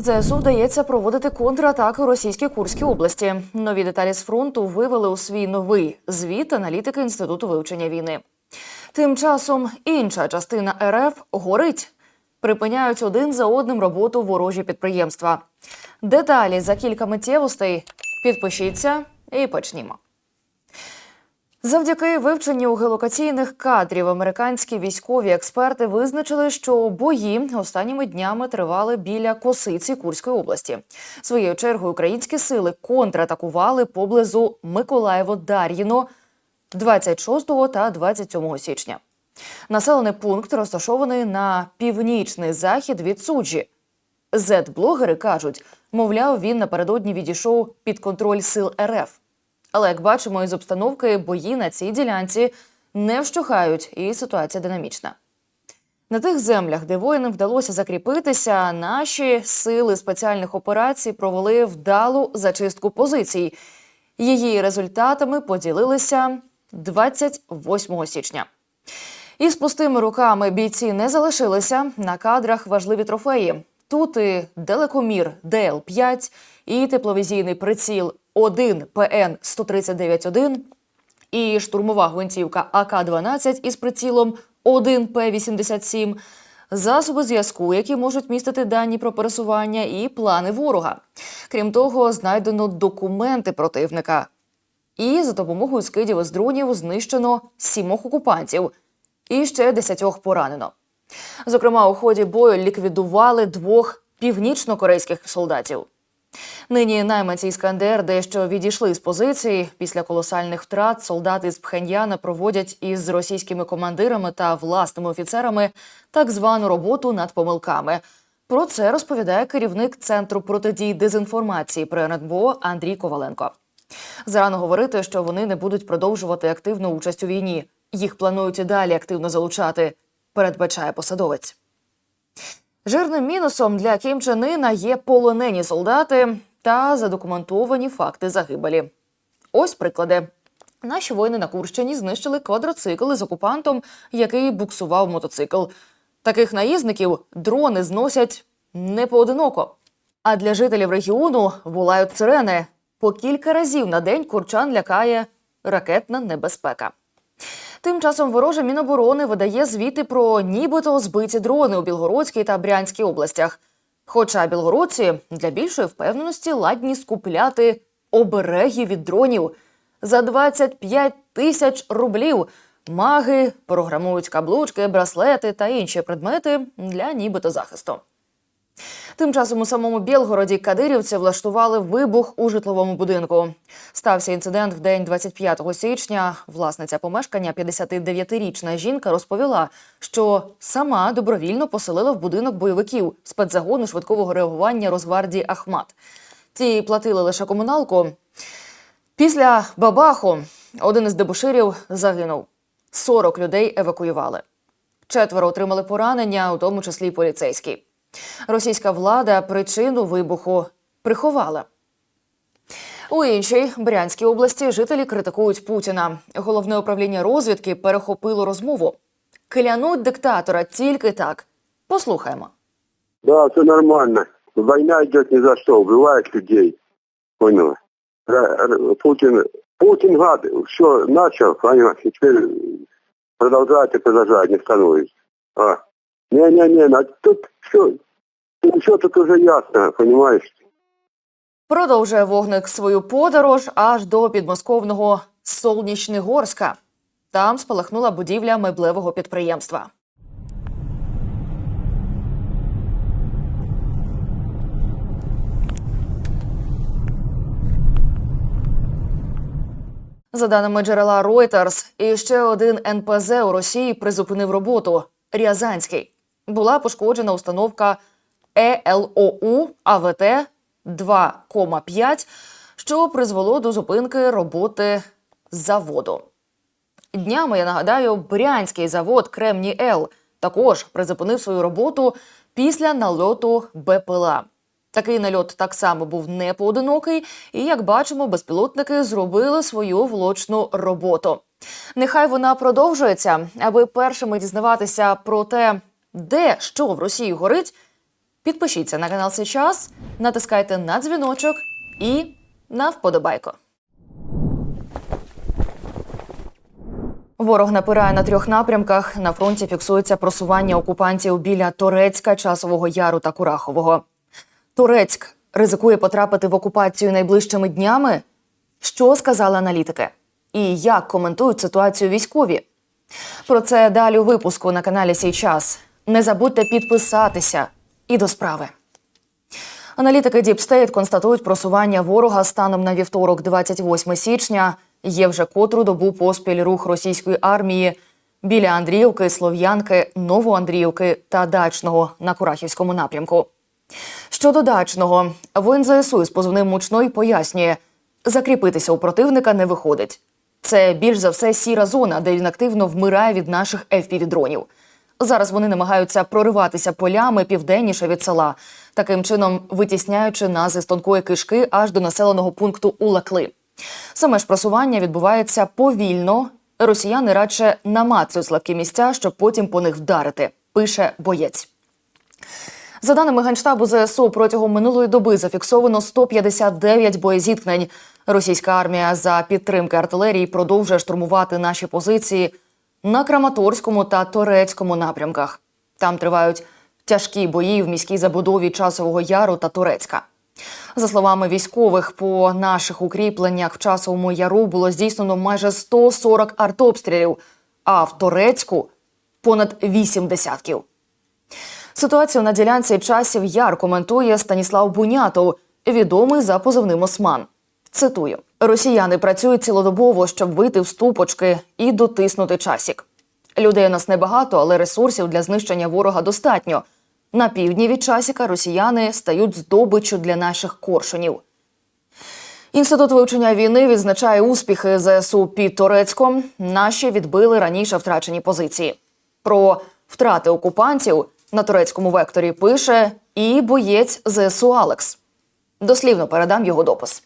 ЗСУ вдається проводити контратаки російській Курській області. Нові деталі з фронту вивели у свій новий звіт аналітики інституту вивчення війни. Тим часом інша частина РФ горить. Припиняють один за одним роботу ворожі підприємства. Деталі за кілька миттєвостей. Підпишіться і почнімо. Завдяки вивченню геолокаційних кадрів американські військові експерти визначили, що бої останніми днями тривали біля Косиці Курської області. Своєю чергою українські сили контратакували поблизу Миколаєво-Дар'їно 26 та 27 січня. Населений пункт розташований на північний захід від суджі. Зет-блогери кажуть, мовляв, він напередодні відійшов під контроль сил РФ. Але як бачимо із обстановки, бої на цій ділянці не вщухають, і ситуація динамічна. На тих землях, де воїнам вдалося закріпитися, наші сили спеціальних операцій провели вдалу зачистку позицій. Її результатами поділилися 28 січня. І з пустими руками бійці не залишилися на кадрах важливі трофеї. Тут і далекомір ДЛ-5, і тепловізійний приціл 1 ПН 139-1, і штурмова гвинтівка АК-12 із прицілом 1 П-87, засоби зв'язку, які можуть містити дані про пересування і плани ворога. Крім того, знайдено документи противника. І за допомогою скидів із дронів знищено сімох окупантів і ще десятьох поранено. Зокрема, у ході бою ліквідували двох північно-корейських солдатів. Нині найманці Іскандер дещо відійшли з позиції. Після колосальних втрат солдати з Пхеньяна проводять із російськими командирами та власними офіцерами так звану роботу над помилками. Про це розповідає керівник центру протидії дезінформації при РНБО Андрій Коваленко. Зарано говорити, що вони не будуть продовжувати активну участь у війні. Їх планують і далі активно залучати, передбачає посадовець. Жирним мінусом для Чен Ына є полонені солдати та задокументовані факти загибелі. Ось приклади. Наші воїни на Курщині знищили квадроцикл із окупантом, який буксував мотоцикл. Таких наїзників дрони зносять не поодиноко. А для жителів регіону волають сирени. По кілька разів на день курчан лякає ракетна небезпека. Тим часом вороже Міноборони видає звіти про нібито збиті дрони у Білгородській та Брянській областях. Хоча білгородці для більшої впевненості ладні скупляти обереги від дронів за 25 тисяч рублів. Маги програмують каблучки, браслети та інші предмети для нібито захисту. Тим часом у самому Білгороді кадирівці влаштували вибух у житловому будинку. Стався інцидент в день 25 січня. Власниця помешкання, 59-річна жінка, розповіла, що сама добровільно поселила в будинок бойовиків спецзагону швидкого реагування Росгвардії Ахмат. Ті платили лише комуналку. Після бабаху один із дебуширів загинув. 40 людей евакуювали. Четверо отримали поранення, у тому числі й поліцейський. Російська влада причину вибуху приховала. У іншій Брянській області жителі критикують Путіна. Головне управління розвідки перехопило розмову. Клянуть диктатора тільки так. Послухаємо. Да, все нормально. Война идет ни за что, убивает людей. Понял? Путин, Путин гад, все начал, понимаешь, и теперь продолжает не остановится. А. Не-не-не, тут все, все тут уже ясно, понимаешь? Продовжує вогник свою подорож аж до підмосковного Солнічногорська. Там спалахнула будівля меблевого підприємства. За даними джерела Reuters, іще один НПЗ у Росії призупинив роботу Рязанський. Була пошкоджена установка ЕЛОУ АВТ 2,5, що призвело до зупинки роботи заводу. Днями я нагадаю, брянський завод Кремній Л також призупинив свою роботу після нальоту БПЛА. Такий нальот так само був не поодинокий, і як бачимо, безпілотники зробили свою влучну роботу. Нехай вона продовжується, аби першими дізнаватися про те, де що в Росії горить. Підпишіться на канал Сейчас, натискайте на дзвіночок і на вподобайко. Ворог напирає на трьох напрямках. На фронті фіксується просування окупантів біля Торецька, Часового Яру та Курахового. Турецьк ризикує потрапити в окупацію найближчими днями. Що сказали аналітики? І як коментують ситуацію військові? Про це далі у випуску на каналі Сій час. Не забудьте підписатися і до справи. Аналітики State констатують просування ворога станом на вівторок, 28 січня. Є вже котру добу поспіль рух російської армії біля Андріївки, Слов'янки, Новоандріївки та Дачного на Курахівському напрямку. Щодо дачного, воїн ЗСУ з позивним мучной пояснює, закріпитися у противника не виходить. Це більш за все сіра зона, де він активно вмирає від наших FPV-дронів. Зараз вони намагаються прориватися полями південніше від села, таким чином витісняючи нас із тонкої кишки аж до населеного пункту Улакли. Саме ж просування відбувається повільно. Росіяни радше намацують слабкі місця, щоб потім по них вдарити. Пише боєць. За даними Генштабу ЗСУ, протягом минулої доби зафіксовано 159 боєзіткнень. Російська армія за підтримки артилерії продовжує штурмувати наші позиції на Краматорському та Торецькому напрямках. Там тривають тяжкі бої в міській забудові Часового Яру та Турецька. За словами військових, по наших укріпленнях в часовому яру було здійснено майже 140 артобстрілів, а в Турецьку понад 8 десятків. Ситуацію на ділянці часів яр коментує Станіслав Бунятов, відомий за позивним Осман. Цитую: Росіяни працюють цілодобово, щоб вийти в ступочки і дотиснути часік. Людей у нас небагато, але ресурсів для знищення ворога достатньо. На півдні від часіка росіяни стають здобиччю для наших коршунів. Інститут вивчення війни відзначає успіхи ЗСУ під Турецьком. Наші відбили раніше втрачені позиції. Про втрати окупантів на турецькому векторі пише і боєць ЗСУ Алекс. Дослівно передам його допис.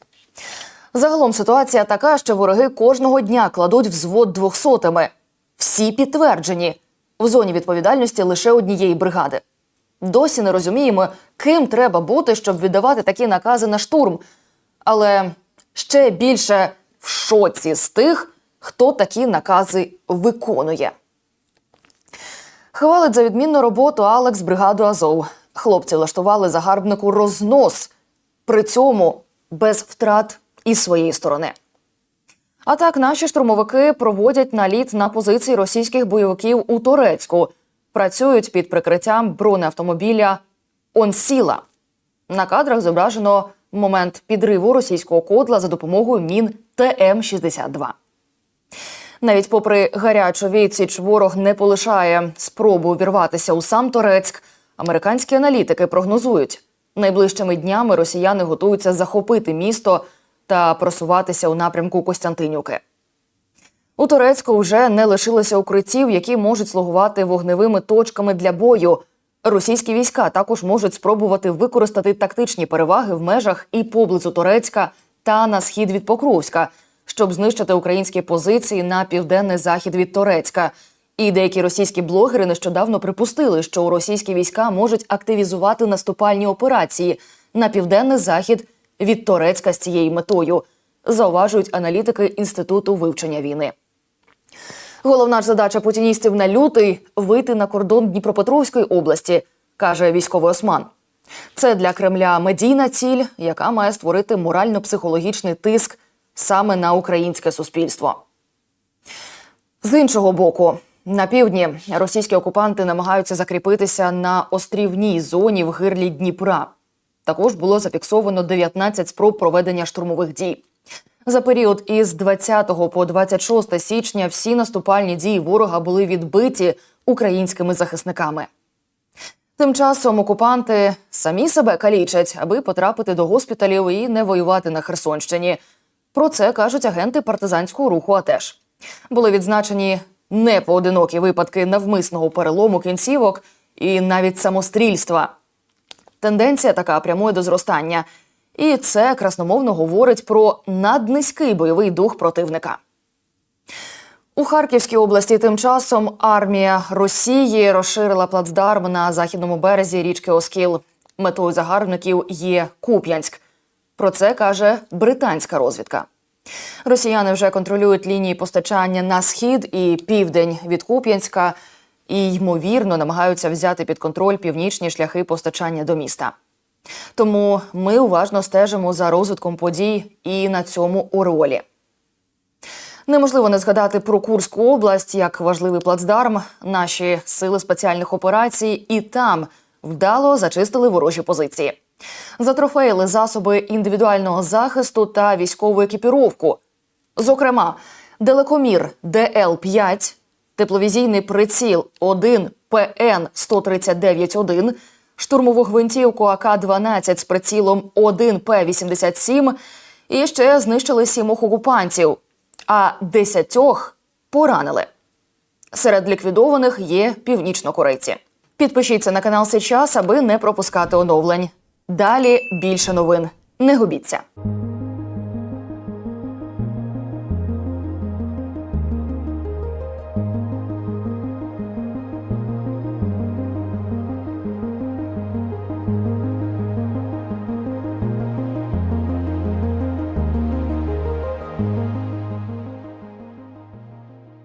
Загалом ситуація така, що вороги кожного дня кладуть взвод двохсотими. Всі підтверджені в зоні відповідальності лише однієї бригади. Досі не розуміємо, ким треба бути, щоб віддавати такі накази на штурм. Але ще більше в шоці з тих, хто такі накази виконує. Хвалить за відмінну роботу Алекс бригаду Азов. Хлопці влаштували загарбнику рознос, при цьому без втрат із своєї сторони. А так наші штурмовики проводять наліт на позиції російських бойовиків у Турецьку. Працюють під прикриттям бронеавтомобіля Онсіла. На кадрах зображено момент підриву російського кодла за допомогою мін ТМ-62. Навіть попри гарячу відсіч, ворог не полишає спробу увірватися у сам Торецьк. Американські аналітики прогнозують, найближчими днями росіяни готуються захопити місто та просуватися у напрямку Костянтинівки. У Турецьку вже не лишилося укриттів, які можуть слугувати вогневими точками для бою. Російські війська також можуть спробувати використати тактичні переваги в межах і поблизу Турецька та на схід від Покровська, щоб знищити українські позиції на південний захід від Турецька. І деякі російські блогери нещодавно припустили, що російські війська можуть активізувати наступальні операції на південний захід від Турецька з цією метою, зауважують аналітики Інституту вивчення війни. Головна ж задача путіністів на лютий вийти на кордон Дніпропетровської області, каже військовий осман. Це для Кремля медійна ціль, яка має створити морально-психологічний тиск саме на українське суспільство. З іншого боку, на півдні російські окупанти намагаються закріпитися на острівній зоні в гирлі Дніпра. Також було зафіксовано 19 спроб проведення штурмових дій. За період із 20 по 26 січня всі наступальні дії ворога були відбиті українськими захисниками. Тим часом окупанти самі себе калічать, аби потрапити до госпіталів і не воювати на Херсонщині. Про це кажуть агенти партизанського руху. АТЕШ. були відзначені непоодинокі випадки навмисного перелому кінцівок і навіть самострільства. Тенденція така прямує до зростання. І це красномовно говорить про наднизький бойовий дух противника. У Харківській області тим часом армія Росії розширила плацдарм на західному березі річки Оскіл. Метою загарбників є Куп'янськ. Про це каже британська розвідка. Росіяни вже контролюють лінії постачання на схід і південь від Куп'янська і ймовірно намагаються взяти під контроль північні шляхи постачання до міста. Тому ми уважно стежимо за розвитком подій і на цьому оролі. Неможливо не згадати про Курську область як важливий плацдарм. Наші сили спеціальних операцій і там вдало зачистили ворожі позиції. Затрофеїли засоби індивідуального захисту та військову екіпіровку. Зокрема, далекомір ДЛ-5, тепловізійний приціл 1 ПН 139-1, штурмову гвинтівку АК-12 з прицілом 1 П-87 і ще знищили сімох окупантів, а десятьох поранили. Серед ліквідованих є північнокорейці. Підпишіться на канал Сейчас, аби не пропускати оновлень. Далі більше новин. Не губіться.